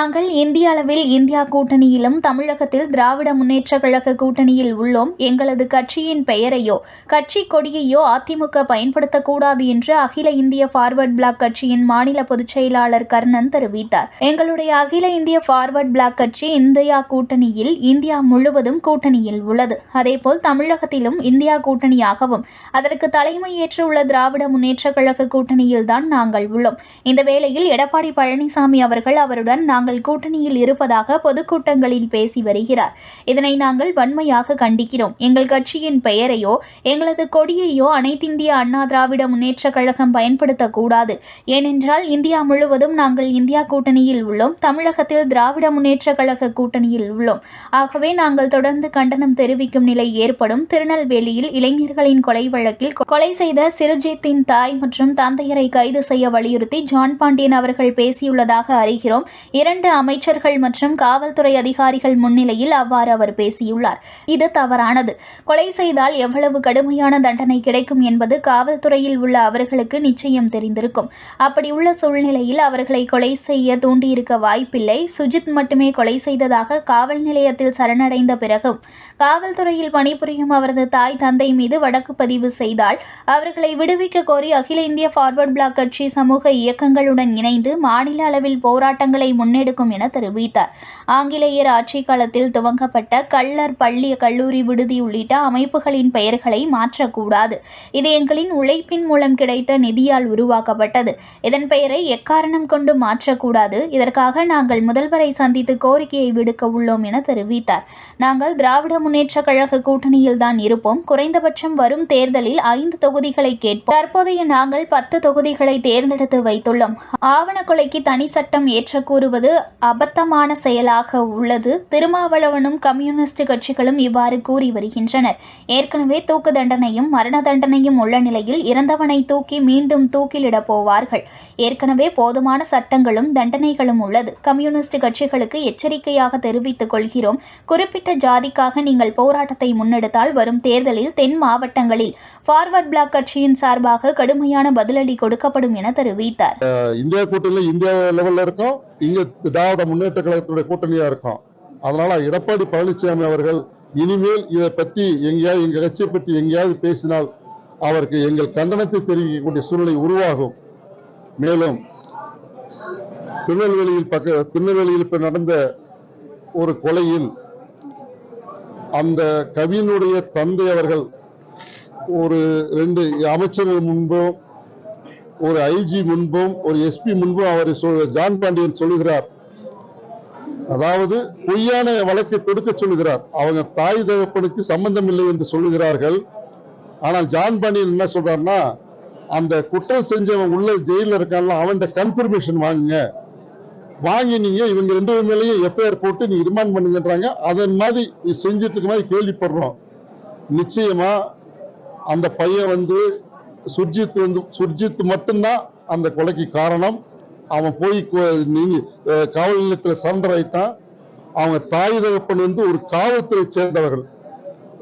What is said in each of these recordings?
நாங்கள் இந்திய அளவில் இந்தியா கூட்டணியிலும் தமிழகத்தில் திராவிட முன்னேற்ற கழக கூட்டணியில் உள்ளோம். எங்களது கட்சியின் பெயரையோ கட்சி கொடியையோ அதிமுக பயன்படுத்தக்கூடாது என்று அகில இந்திய ஃபார்வர்ட் பிளாக் கட்சியின் மாநில பொதுச் செயலாளர் கர்ணன் தெரிவித்தார். எங்களுடைய அகில இந்திய ஃபார்வர்ட் பிளாக் கட்சி இந்தியா கூட்டணியில் இந்தியா முழுவதும் கூட்டணியில் உள்ளது. அதேபோல் தமிழகத்திலும் இந்தியா கூட்டணியாகவும் அதற்கு தலைமையேற்றுள்ள திராவிட முன்னேற்ற கழக கூட்டணியில்தான் நாங்கள் உள்ளோம். இந்த வேளையில் எடப்பாடி பழனிசாமி அவர்கள் அவருடன் நாங்கள் கூட்டணியில் இருப்பதாக பொதுக்கூட்டங்களில் பேசி வருகிறார். இதனை நாங்கள் வன்மையாக கண்டிக்கிறோம். எங்கள் கட்சியின் பெயரையோ எங்களது கொடியையோ அனைத்திந்திய அண்ணா திராவிட முன்னேற்ற கழகம் பயன்படுத்தக்கூடாது. ஏனென்றால் இந்தியா முழுவதும் நாங்கள் இந்தியா கூட்டணியில் உள்ளோம். தமிழகத்தில் திராவிட முன்னேற்ற கழக கூட்டணியில் உள்ளோம். ஆகவே நாங்கள் தொடர்ந்து கண்டனம் தெரிவிக்கும் நிலை ஏற்படும். திருநெல்வேலியில் இளைஞர்களின் கொலை வழக்கில் கொலை செய்த சிறுஜித்தின் தாய் மற்றும் தந்தையரை கைது செய்ய வலியுறுத்தி ஜான் பாண்டியன் அவர்கள் பேசியுள்ளதாக அறிகிறோம். இரண்டு அமைச்சர்கள் மற்றும் காவல்துறை அதிகாரிகள் முன்னிலையில் அவ்வாறு அவர் பேசியுள்ளார். இது தவறானது. கொலை செய்தால் எவ்வளவு கடுமையான தண்டனை கிடைக்கும் என்பது காவல்துறையில் உள்ள அவர்களுக்கு நிச்சயம் தெரிந்திருக்கும். அப்படி உள்ள சூழ்நிலையில் அவர்களை கொலை செய்ய தூண்டியிருக்க வாய்ப்பில்லை. சுஜித் மட்டுமே கொலை செய்ததாக காவல் நிலையத்தில் சரணடைந்த பிறகும் காவல்துறையில் பணிபுரியும் அவரது தாய் தந்தை மீது வழக்கு பதிவு செய்தால் அவர்களை விடுவிக்க கோரி அகில இந்திய ஃபார்வர்ட் பிளாக் கட்சி சமூக இயக்கங்களுடன் இணைந்து மாநில அளவில் போராட்டங்களை எடுக்கும் என தெரிவித்தார். ஆங்கிலேயர் ஆட்சி காலத்தில் துவங்கப்பட்ட கள்ளர் பள்ளி கல்லூரி விடுதி உள்ளிட்ட அமைப்புகளின் பெயர்களை மாற்றக்கூடாது. இது எங்களின் உழைப்பின் மூலம் கிடைத்த நிதியால் உருவாக்கப்பட்டது. இதன் பெயரை எக்காரணம் கொண்டு மாற்றக்கூடாது? இதற்காக நாங்கள் முதல்வரை சந்தித்து கோரிக்கையை விடுக்க உள்ளோம் என தெரிவித்தார். நாங்கள் திராவிட முன்னேற்ற கழக கூட்டணியில் தான் இருப்போம். குறைந்தபட்சம் வரும் தேர்தலில் ஐந்து தொகுதிகளை கேட்போம். தற்போதைய நாங்கள் பத்து தொகுதிகளை தேர்ந்தெடுத்து வைத்துள்ளோம். ஆவண கொலைக்கு தனி சட்டம் ஏற்ற கூறுவது அபத்தமான செயலாக உள்ளது. திருமாவளவனும் கம்யூனிஸ்ட் கட்சிகளும் இவ்வாறு கூறி வருகின்றனர். ஏற்கனவே தூக்கு தண்டனையும் மரண தண்டனையும் உள்ள நிலையில் இறந்தவனை தூக்கி மீண்டும் தூக்கிலிடப் போவார்கள். ஏற்கனவே போதுமான சட்டங்களும் தண்டனைகளும் உள்ளது. கம்யூனிஸ்ட் கட்சிகளுக்கு எச்சரிக்கையாக தெரிவித்துக் கொள்கிறோம். குறிப்பிட்ட ஜாதிக்காக நீங்கள் போராட்டத்தை முன்னெடுத்தால் வரும் தேர்தலில் தென் மாவட்டங்களில் ஃபார்வர்ட் பிளாக் கட்சியின் சார்பாக கடுமையான பதிலடி கொடுக்கப்படும் என தெரிவித்தார். இந்தியா கூட்டணியில இந்தியா லெவலில் இருக்கும். இங்க திராவிட முன்னேற்ற கழகத்துடைய கூட்டணியா இருக்கும். அதனால எடப்பாடி பழனிசாமி அவர்கள் இனிமேல் இதை பத்தி எங்கேயாவது எங்கள் கட்சியை பற்றி எங்கேயாவது பேசினால் அவருக்கு எங்கள் கண்டனத்தை தெரிவிக்கக்கூடிய சூழ்நிலை உருவாகும். மேலும் திருநெல்வேலியில் பக்க திருநெல்வேலியில் இப்போ நடந்த ஒரு கொலையில் அந்த கவியினுடைய தந்தை அவர்கள் ஒரு ரெண்டு அமைச்சர்கள் முன்பும் ஒரு ஐஜி முன்பும் ஒரு எஸ்பி முன்பும் அவர் சொல்- ஜான் பாண்டியன் சொல்லுகிறார். அதாவது பொய்யான வழக்கை தொடுக்க சொல்லுகிறார். அவங்க தாய் தகப்பனுக்கு சம்பந்தம் இல்லை என்று சொல்லுகிறார்கள். ஆனால் ஜான் பாண்டியன் என்ன சொல்றாருன்னா அந்த குற்றம் செஞ்சவன் உள்ள ஜெயில இருக்கான்ல அவன்கிட்ட கன்ஃபர்மேஷன் வாங்குங்க. வாங்கி நீங்க இவங்க ரெண்டு பேர் மேலேயும் எஃப்ஐஆர் போட்டு நீங்க ரிமாண்ட் பண்ணுங்கன்றாங்க. அதன் மாதிரி நீ செஞ்சுட்டு இருக்க மாதிரி கேள்விப்படுறோம். நிச்சயமா அந்த பையன் வந்து சுர்ஜித் வந்து சுர்ஜித் மட்டும்தான் அந்த கொலைக்கு காரணம். அவன் போய் நீங்க காவல் நிலையத்தில் சரண்டர் ஆயிட்டான். அவங்க தாய் தகப்பன் வந்து ஒரு காவல்துறை சேர்ந்தவர்கள்.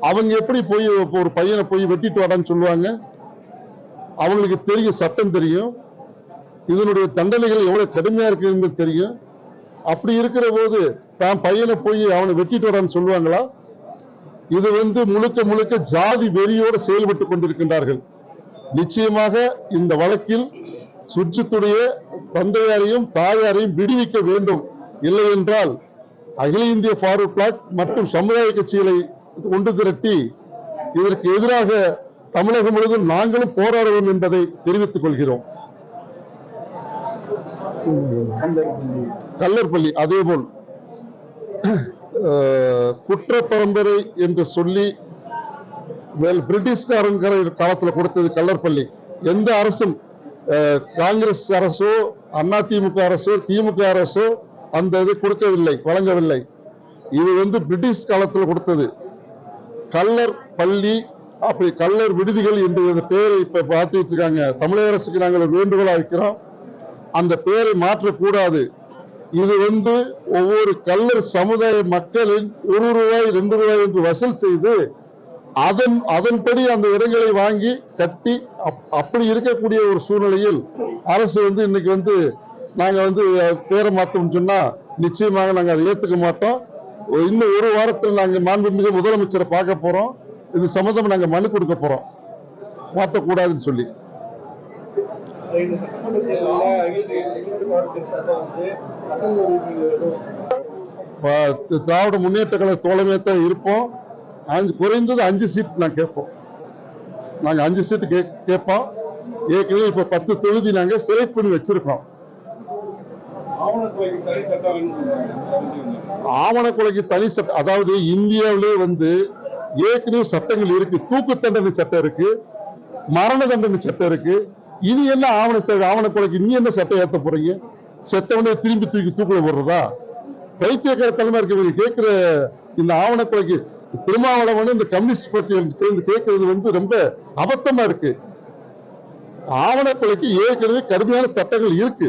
அவங்க எப்படி போய் ஒரு பையனை போய் வெட்டிட்டு வாடான்னு சொல்லுவாங்க? அவங்களுக்கு தெரியும் சட்டம் தெரியும். இதனுடைய தண்டனைகள் எவ்வளவு கடுமையா இருக்குன்னு தெரியும். அப்படி இருக்கிற போது தான் பையனை போய் அவனை வெட்டிட்டு வரான்னு சொல்லுவாங்களா? இது வந்து முழுக்க முழுக்க ஜாதி வெறியோடு செயல்பட்டு கொண்டிருக்கின்றார்கள். நிச்சயமாக இந்த வழக்கில் சுர்ஜித்துடைய தந்தையாரையும் தாயாரையும் விடுவிக்க வேண்டும். இல்லை என்றால் அகில இந்திய ஃபார்வர்ட் பிளாக் மற்றும் சமுதாய கட்சிகளை ஒன்று திரட்டி இதற்கு எதிராக தமிழகம் முழுவதும் நாங்களும் போராடுவோம் என்பதை தெரிவித்துக் கொள்கிறோம். கல்லர்பள்ளி அதேபோல் குற்ற பரம்பரை என்று சொல்லி மேல் பிரிட்டிஷ்காரங்கிற காலத்தில் கொடுத்தது கல்லர்பள்ளி எந்த அரசும் காங்கிரஸ் அரசோ அண்ணா திமுக அரசோ திமுக அரசோ அந்த இது கொடுக்கவில்லை வழங்கவில்லை. இது வந்து பிரிட்டிஷ் காலத்தில் கொடுத்தது. கல்லர் பள்ளி அப்படி கல்லர் விடுதிகள் என்று அந்த பெயரை இப்ப பார்த்துட்டு இருக்காங்க. தமிழக அரசுக்கு நாங்கள் வேண்டுகோளா வைக்கிறோம். அந்த பெயரை மாற்றக்கூடாது. இது வந்து ஒவ்வொரு கல்லர் சமுதாய மக்களின் ஒரு ரூபாய் ரெண்டு ரூபாய் என்று வசூல் செய்து அதன் அதன்படி அந்த இடங்களை வாங்கி கட்டி அப்- அப்படி இருக்கக்கூடிய ஒரு சூழ்நிலையில் அரசு வந்து இன்னைக்கு வந்து நாங்க வந்து பேரை மாத்தோம்னு சொன்னா நிச்சயமாக நாங்கள் அதை ஏத்துக்க மாட்டோம். இன்னும் ஒரு வாரத்தில் நாங்கள் மாண்புமிகு முதலமைச்சரை பார்க்க போறோம். இது சம்மந்தம் நாங்கள் மனு கொடுக்க போறோம். மாற்றக்கூடாதுன்னு சொல்லி. திராவிட முன்னேற்ற கழக தோழமே தான் இருப்போம். அஞ்சு குறைந்தது அஞ்சு சீட் நான் கேட்போம். நாங்கள் அஞ்சு சீட்டு கே கேட்போம். ஏற்கனவே இப்போ பத்து தொகுதி நாங்கள் சிறைப் பண்ணி வச்சிருக்கோம். ஆவணத்துறைக்கு தனி சட்டம் தனி சட்டம் அதாவது இந்தியாவிலே வந்து ஏற்கனவே சட்டங்கள் இருக்கு. தூக்கு தண்டனை சட்டம் இருக்கு. மரண தண்டனை சட்டம் இருக்கு. இது என்ன ஆவண சட்ட ஆவணக்கொலைக்கு நீ என்ன சட்டம் ஏற்ற போறீங்க? செத்தவனே திரும்பி தூக்கி தூக்குல போடுறதா? பைத்தியக்கார தலைமை இருக்க கேட்கிற இந்த ஆவணக்கொலைக்கு திருமாவளவன் இந்த கம்யூனிஸ்ட் பார்ட்டியில் கேட்கறது வந்து ரொம்ப அபத்தமா இருக்கு. ஆவணக்கொலைக்கு ஏற்கனவே கடுமையான சட்டங்கள் இருக்கு.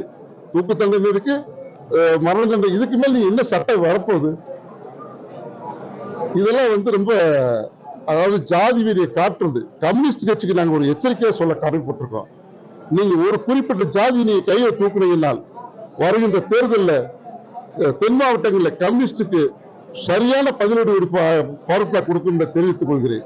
தூக்கு தண்டனை இருக்கு மரண தண்டனை. இதுக்கு மேல நீ என்ன சட்டம் வரப்போகுது? இதெல்லாம் வந்து ரொம்ப அதாவது ஜாதி வெறியை காட்டுறது. கம்யூனிஸ்ட் கட்சிக்கு நாங்க ஒரு எச்சரிக்கையாக சொல்ல கடமைப்பட்டிருக்கோம். நீங்க ஒரு குறிப்பிட்ட ஜாதி நீங்க கையை தூக்குனீங்கன்னால் வருகின்ற தேர்தலில் தென் மாவட்டங்களில் கம்யூனிஸ்டுக்கு சரியான பதிலடி பவர் கொடுக்கும் என்று தெரிவித்துக் கொள்கிறேன்.